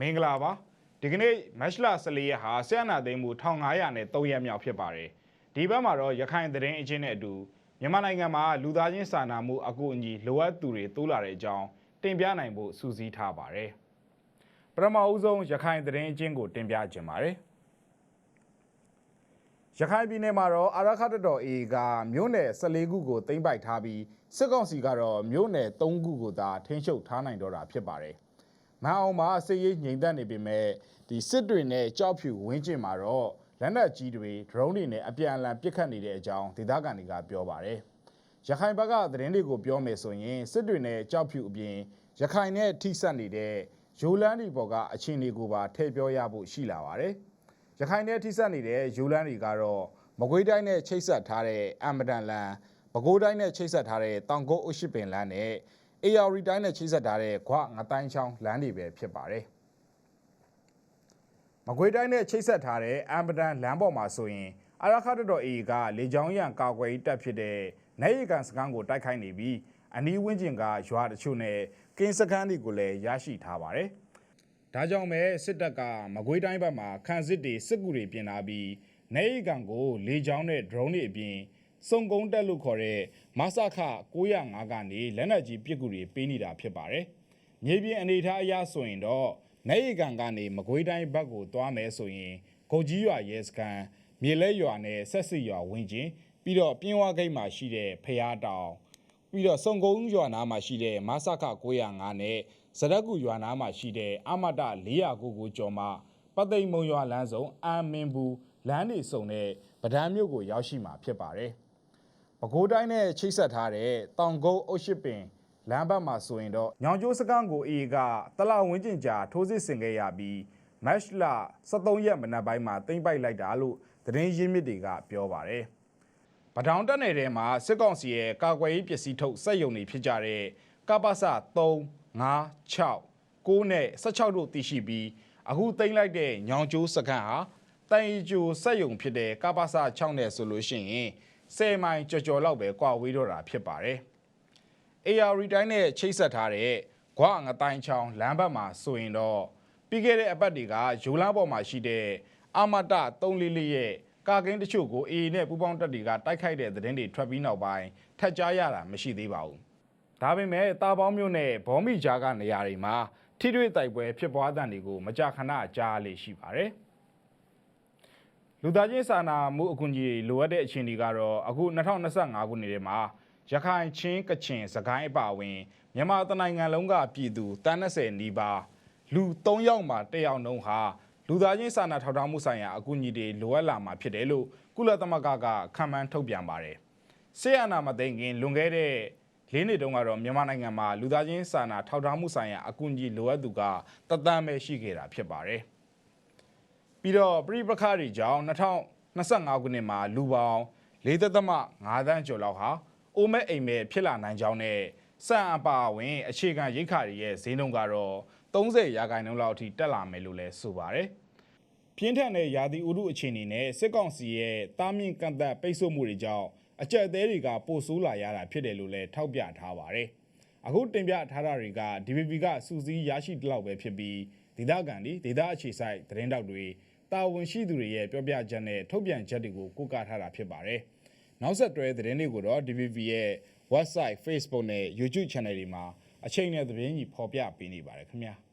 မင်္ဂလာပါဒီကနေ့မတ်လ14ရက်ဟာဆရာနာသိမ်းမှု1500နဲ့3ရက်မြောက်ဖြစ်ပါတယ်ဒီဘက်မှာတော့ရခိုင်သတင်းအချင်းနဲ့အတူမြန်မာနိုင်ငံမှာလူသားချင်းစာနာမှုအကူအညီလိုအပ်သူတွေတိုးလာတဲ့အကြောင်းတင်ပြနိုင်ဖို့စူးစီးထားပါတယ်ပထမအဦးဆုံးရခိုင်သတင်းအချင်းကိုတင်ပြခြင်းပါတယ်ရခိုင်ပြည်နယ်မှာတော့အာရခတ်တော် A ကမြို့နယ်14ခုကိုတင်ပိုက်ထားပြီးစစ်ကောင်စီကတော့မြို့နယ်3ခုကိုသာထိန်းချုပ်ထားနိုင်တော့တာဖြစ်ပါတယ်။ မန်အောင်မှာစစ်ရေးငြိမ်သက်နေပေမဲ့ဒီစစ်တွေနဲ့ကြောက်ဖြူဝင်းကျင်မှာတော့လက်နက်ကြီးတွေ drone တွေနဲ့အပြန်အလှန်ပစ်ခတ်နေတဲ့အကြောင်းဒေသခံတွေကပြောပါတယ်။ရခိုင်ဘက်ကသတင်းတွေကိုပြောမယ်ဆိုရင်စစ်တွေနဲ့ကြောက်ဖြူအပြင်ရခိုင်နဲ့ထိစပ်နေတဲ့ရိုလန်းဒီပေါ်ကအခြေအနေကိုပါထည့်ပြောရဖို့ရှိလာပါတယ်။ရခိုင်နဲ့ထိစပ်နေတဲ့ယူလန်းတွေကတော့မကွေးတိုင်းနဲ့ချိတ်ဆက်ထားတဲ့အမ်မဒန်လန်ပဲခူးတိုင်းနဲ့ချိတ်ဆက်ထားတဲ့တောင်ကုတ်အရှိပင်လန်နဲ့ အေယာရီတိုင်းနဲ့ချိတ်ဆက်ထားတဲ့ခွငတိုင်းချောင်းလမ်းတွေပဲဖြစ်ပါတယ်မကွေးတိုင်းနဲ့ချိတ်ဆက်ထားတဲ့အမ်မဒန်လမ်းပေါ်မှာဆိုရင်အရခတ်တော်အေကလေချောင်းရံကာကွယ်ရေးတပ်ဖြစ်တဲ့နေရီကန်စကန်ကိုတိုက်ခိုက်နေပြီးအနီးဝန်းကျင်ကရွာတချို့နဲ့ကင်းစခန်းတွေကိုလည်းရရှိထားပါတယ်။ဒါကြောင့်ပဲစစ်တပ်ကမကွေးတိုင်းဘက်မှာခန်းစစ်တွေစစ်ကူတွေပြင်လာပြီးနေရီကန်ကိုလေကြောင်းနဲ့ drone တွေအပြင် စုံကုန်းတက်လို့ခေါ်တဲ့မဆခ905ကနေလက်နက်ကြီးပစ်ကူတွေပေးနေတာဖြစ်ပါတယ်။မြေပြင်အနေအထားအရဆိုရင်တော့နေရီကန်ကနေမကွေးတိုင်းဘက်ကိုသွားမယ်ဆိုရင်ဂုတ်ကြီးရွာရဲစခန်းမြေလဲရွာနဲ့ဆက်စီရွာဝင်းကျင်ပြီးတော့ပြင်းဝဂိတ်မှာရှိတဲ့ဖျားတောင်ပြီးတော့စုံကုန်းရွာနားမှာရှိတဲ့မဆခ905နဲ့ဇရက်ကူရွာနားမှာရှိတဲ့အမတ499ကျော်မှာပတ်သိမ်မုံရွာလမ်းစုံအမ်မင်ဘူးလမ်းနေစုံတဲ့ဗဒန်းမြို့ကိုရောက်ရှိမှာဖြစ်ပါတယ်။ ပဲခူးတိုင်းနဲ့ချိတ်ဆက်ထားတဲ့တောင်ကုန်းအုတ်ရှိပင်လမ်းဘက်မှာဆိုရင်တော့ညောင်ကျိုးစကန်းကိုအေကတလဝင်းကျင်ကြာထိုးစစ်ဆင်ခဲ့ရပြီးမတ်လ23ရက်မနက်ပိုင်းမှာတင်ပိုက်လိုက်တာလို့သတင်းရင်းမြစ်တွေကပြောပါတယ်။ပထောင်တက်နယ်ထဲမှာစစ်ကောင်စီရဲ့ကာကွယ်ရေးပစ္စည်းထုတ်စက်ယုံတွေဖြစ်ကြတဲ့ကပ္ပစ3 5 6 9နဲ့16တို့တည်ရှိပြီးအခုသိမ်းလိုက်တဲ့ညောင်ကျိုးစခန်းဟာတိုင်ကျိုစက်ယုံဖြစ်တဲ့ကပ္ပစ6နဲ့ဆိုလို့ရှိရင် 10မိုင်ကျော်ကျော်လောက်ပဲကွာဝေးတော့တာဖြစ်ပါတယ်။ AR တိုင်းနဲ့ချိတ်ဆက်ထားတဲ့ဂွငတိုင်းချောင်းလမ်းဘက်မှာဆိုရင်တော့ပြီးခဲ့တဲ့အပတ်တွေကယူလန်းပေါ်မှာရှိတဲ့အမတ344ရဲ့ကာကင်းတချို့ကို AA နဲ့ပူးပေါင်းတပ်တွေကတိုက်ခိုက်တဲ့သတင်းတွေထွက်ပြီးနောက်ပိုင်းထပ်ကြားရတာမရှိသေးပါဘူး။ဒါပေမဲ့တာပေါင်းမျိုးနဲ့ဘောမီဂျာကနေရာတွေမှာထိတွေ့တိုက်ပွဲဖြစ်ပွားတဲ့တွေကိုမကြာခဏကြားရလေရှိပါတယ်။ လူသားချင်းစာနာမှုအကူအညီတွေလိုအပ်တဲ့အခြေအနေကတော့အခု2025ခုနှစ်ထဲမှာရခိုင်ချင်းကချင်စကိုင်းအပါအဝင်မြန်မာတနိုင်ငံလုံးကပြည်သူတန်း30နီးပါးလူ3ယောက်မှ1ယောက်နှုန်းဟာလူသားချင်းစာနာထောက်ထားမှုဆိုင်ရာအကူအညီတွေလိုအပ်လာမှာဖြစ်တယ်လို့ကုလသမဂ္ဂကခံမှန်းထုတ်ပြန်ပါတယ်။ဆေးရနာမသိင်ခင်လွန်ခဲ့တဲ့လေးနှစ်တုန်းကတော့မြန်မာနိုင်ငံမှာလူသားချင်းစာနာထောက်ထားမှုဆိုင်ရာအကူအညီလိုအပ်သူကတသန်းပဲရှိခဲ့တာဖြစ်ပါတယ်။ ပြီးတော့ပြည်ပခါတွေကြောင့်2025ခုနှစ်မှာလူပေါင်း4.5သန်းကျော်လောက်ဟာအိုမက်အိမ်မဲ့ဖြစ်လာနိုင်ကြောင်းနဲ့စံအပါအဝင် အခြေခံရိတ်ခါတွေရဲ့ဈေးနှုန်းကတော့30ရာခိုင်နှုန်းလောက်အထိတက်လာမယ်လို့လည်းဆိုပါတယ်။ပြင်းထန်တဲ့ရာသီဥတုအခြေအနေနဲ့စစ်ကောင်စီရဲ့တားမြင့်ကန့်သက်ပိတ်ဆို့မှုတွေကြောင့်အကြက်အသေးတွေကပိုဆိုးလာရတာဖြစ်တယ်လို့လည်းထောက်ပြထားပါတယ်။အခုတင်ပြထားတာတွေက DVB ကစူးစီးရရှိတဲ့လောက်ပဲဖြစ်ပြီး ဒေသခံတွေဒေသအခြေစိုက်သတင်းတောက်တွေတာဝန်ရှိသူတွေရဲ့ပြောပြချက်နဲ့ထုတ်ပြန်ချက်တွေကိုကိုးကားထားတာဖြစ်ပါတယ်။နောက်ဆက်တွဲသတင်းတွေကိုတော့ DVB ရဲ့ website Facebook နဲ့ YouTube channel တွေမှာအချိန်နဲ့သတင်းကြီးဖော်ပြပေးနေပါတယ်ခင်ဗျာ။